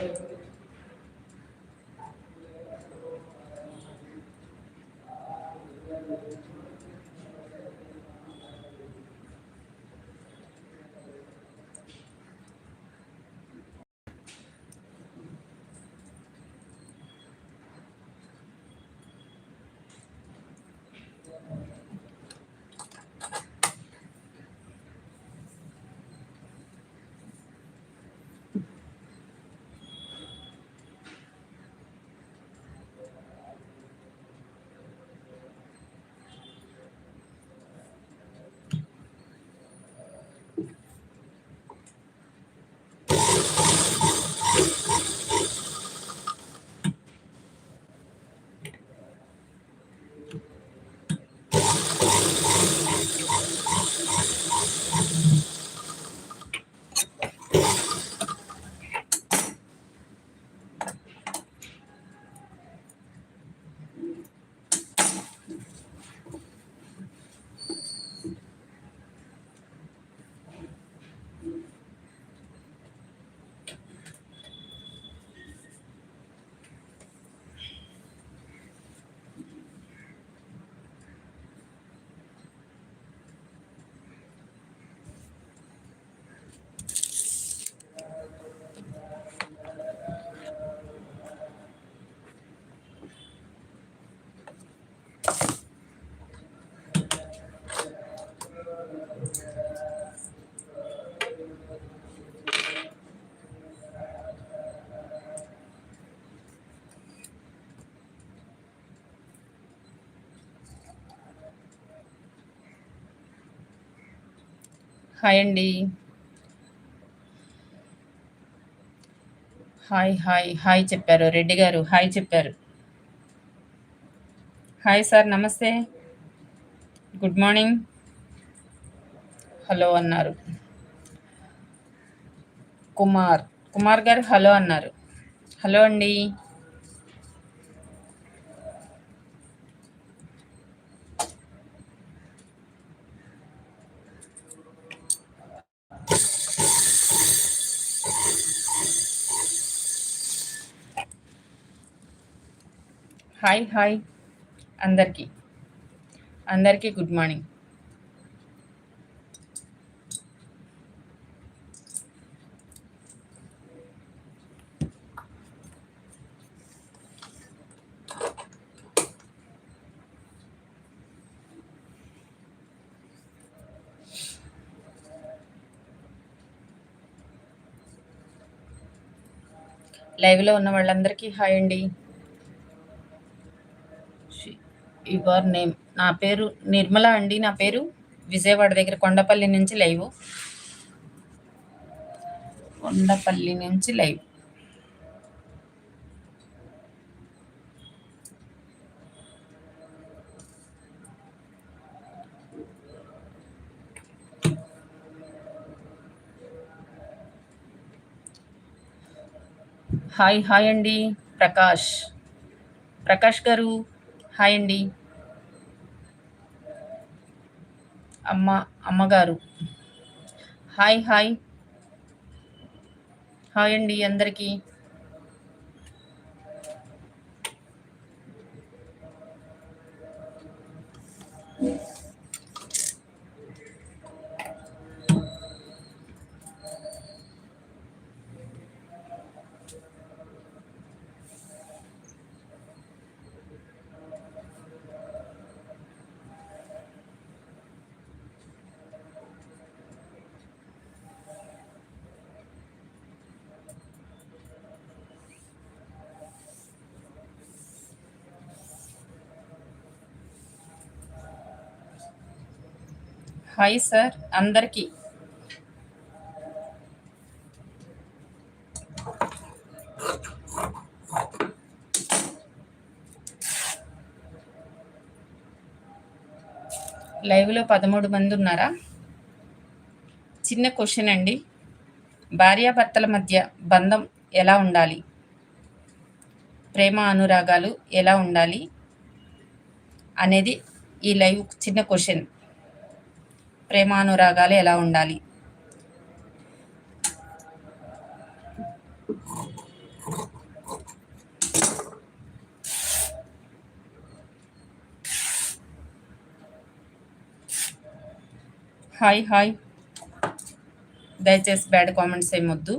Amen. Hi అండి. Hi hi hi చెప్పారు Reddy garu. Hi చెప్పారు. హాయ్ సార్ నమస్తే. Good morning. హలో అన్నారు. కుమార్ కుమార్ గారు హలో అన్నారు. హలో అండి. Hi hi. అందరికీ. అందరికీ గుడ్ మార్నింగ్. లైవ్లో ఉన్న వాళ్ళందరికీ హాయ్ అండి. Your name. నా పేరు నిర్మల అండి. నా పేరు విజయవాడ దగ్గర కొండపల్లి నుంచి లైవ్. కొండపల్లి నుంచి లైవ్. హాయ్ హాయ్ అండి. ప్రకాష్. ప్రకాష్ గారు హాయ్ అండి. అమ్మ అమ్మగారు. Hi hi. హాయ్ అండి అందరికీ. హాయ్ సార్ అందరికీ. లైవ్లో పదమూడు మంది ఉన్నారా? చిన్న క్వశ్చన్ అండి. భార్యాభర్తల మధ్య బంధం ఎలా ఉండాలి? ప్రేమ అనురాగాలు ఎలా ఉండాలి? అనేది ఈ లైవ్ చిన్న క్వశ్చన్. ప్రేమానురాగాలు ఎలా ఉండాలి? Hi hi. దయచేసి బ్యాడ్ కామెంట్స్ ఏమొద్దు.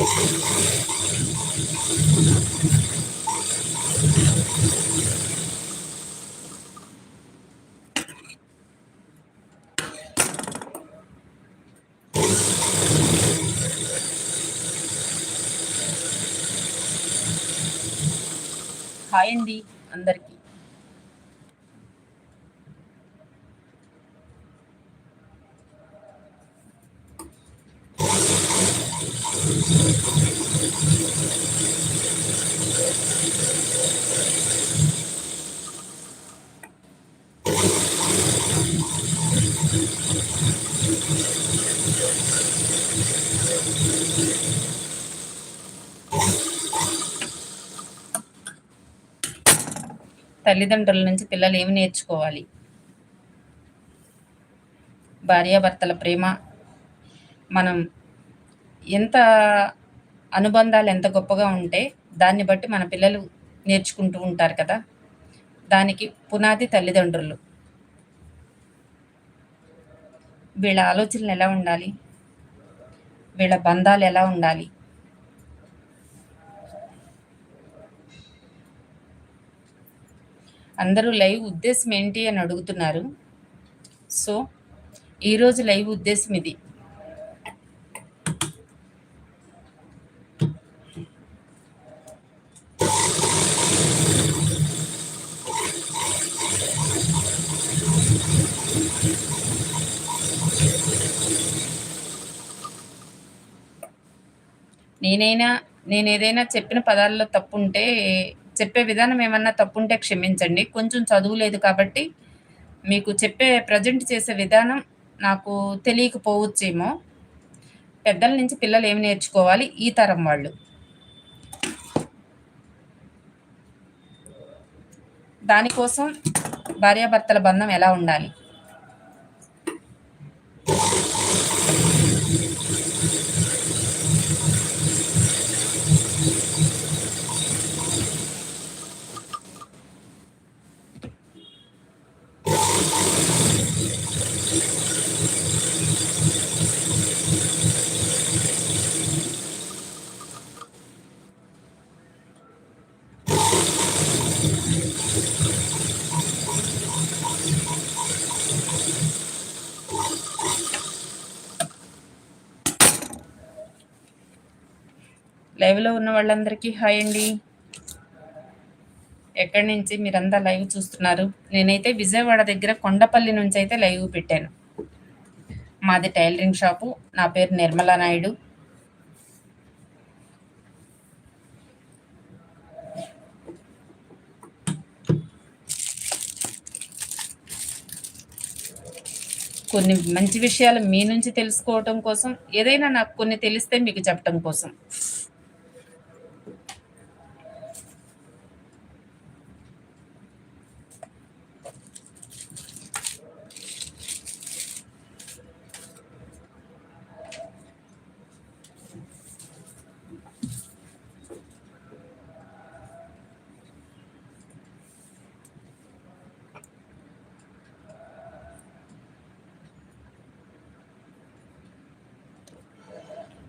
హాయ్ అండి అందరికీ. తల్లిదండ్రుల నుంచి పిల్లలు ఏమి నేర్చుకోవాలి? భార్యాభర్తల ప్రేమ మనం ఎంత అనుబంధాలు ఎంత గొప్పగా ఉంటే దాన్ని బట్టి మన పిల్లలు నేర్చుకుంటూ ఉంటారు కదా. దానికి పునాది తల్లిదండ్రులు. వీళ్ళ ఆలోచనలు ఎలా ఉండాలి? వీళ్ళ బంధాలు ఎలా ఉండాలి? అందరూ లైవ్ ఉద్దేశం ఏంటి అని అడుగుతున్నారు. సో ఈరోజు లైవ్ ఉద్దేశం ఇది. నేనైనా నేను ఏదైనా చెప్పిన పదాల్లో తప్పుంటే చెప్పే విధానం ఏమన్నా తప్పుంటే క్షమించండి. కొంచెం చదువు లేదు కాబట్టి మీకు చెప్పే ప్రజెంట్ చేసే విధానం నాకు తెలియకపోవచ్చేమో. పెద్దల నుంచి పిల్లలు ఏమి నేర్చుకోవాలి? ఈ తరం వాళ్ళు. దానికోసం భార్యాభర్తల బంధం ఎలా ఉండాలి? లైవ్లో ఉన్న వాళ్ళందరికీ హాయ్ అండి. ఎక్కడి నుంచి మీరంతా లైవ్ చూస్తున్నారు? నేనైతే విజయవాడ దగ్గర కొండపల్లి నుంచి అయితే లైవ్ పెట్టాను. మాది టైలరింగ్ షాపు. నా పేరు నిర్మలా నాయుడు. కొన్ని మంచి విషయాలు మీ నుంచి తెలుసుకోవటం కోసం ఏదైనా నాకు కొన్ని తెలిస్తే మీకు చెప్పటం కోసం.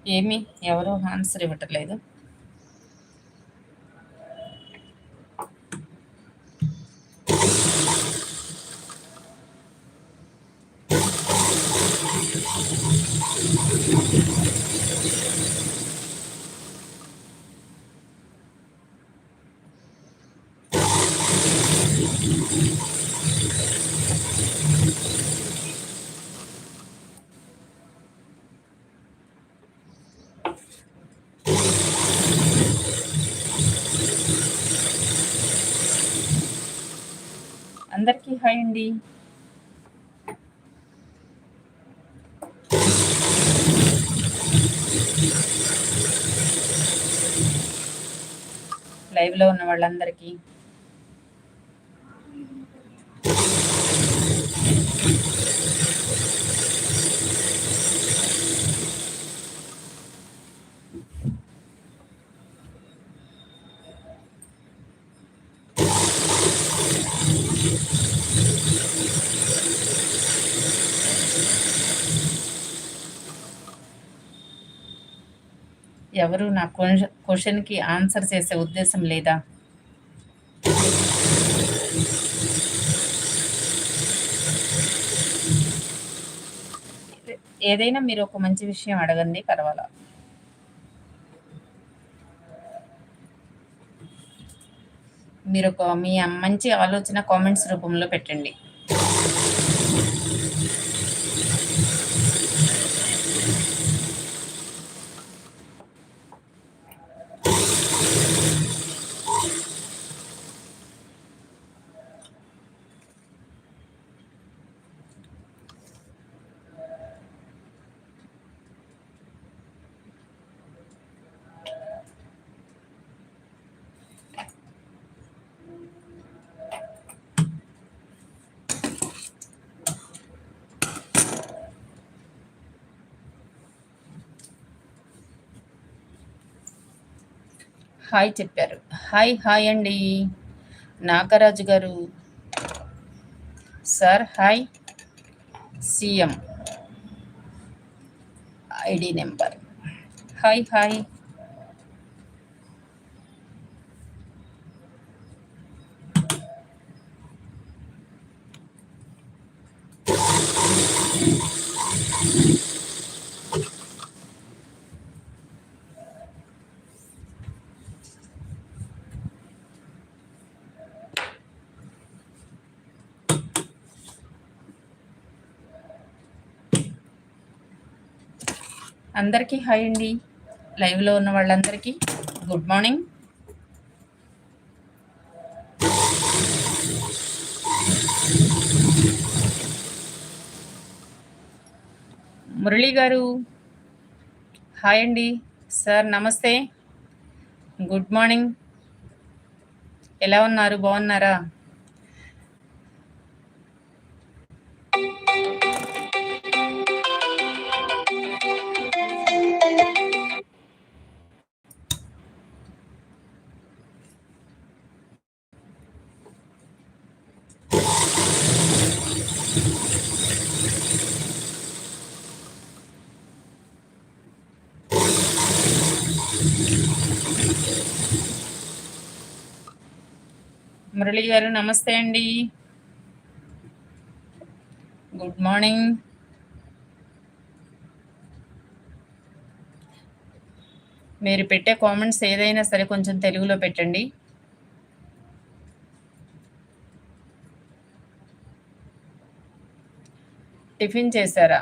ఏమి ఎవరు ఆన్సర్ ఇవ్వట్లేదు. అందరికీ హాయ్ అండి. లైవ్లో ఉన్న వాళ్ళందరికీ. ఎవరు నా క్వశ్చన్కి ఆన్సర్ చేసే ఉద్దేశం లేదా? ఏదైనా మీరు ఒక మంచి విషయం అడగండి పర్వాలా? మీరు ఒక మీ మంచి ఆలోచన కామెంట్స్ రూపంలో పెట్టండి. హాయ్ చెప్పారు. హాయ్ హాయ్ అండి. Nagaraju garu. Sir hi. CM. ID number. Hi hi. అందరికీ హాయ్ అండి. లైవ్లో ఉన్న వాళ్ళందరికీ గుడ్ మార్నింగ్. మురళి గారు హాయ్ అండి. సార్ నమస్తే. Good morning. ఎలా ఉన్నారు? బాగున్నారా? మురళి గారు నమస్తే అండి. గుడ్ మార్నింగ్ మీరు పెట్టే కామెంట్స్ ఏదైనా సరే కొంచెం తెలుగులో పెట్టండి. టిఫిన్ చేశారా?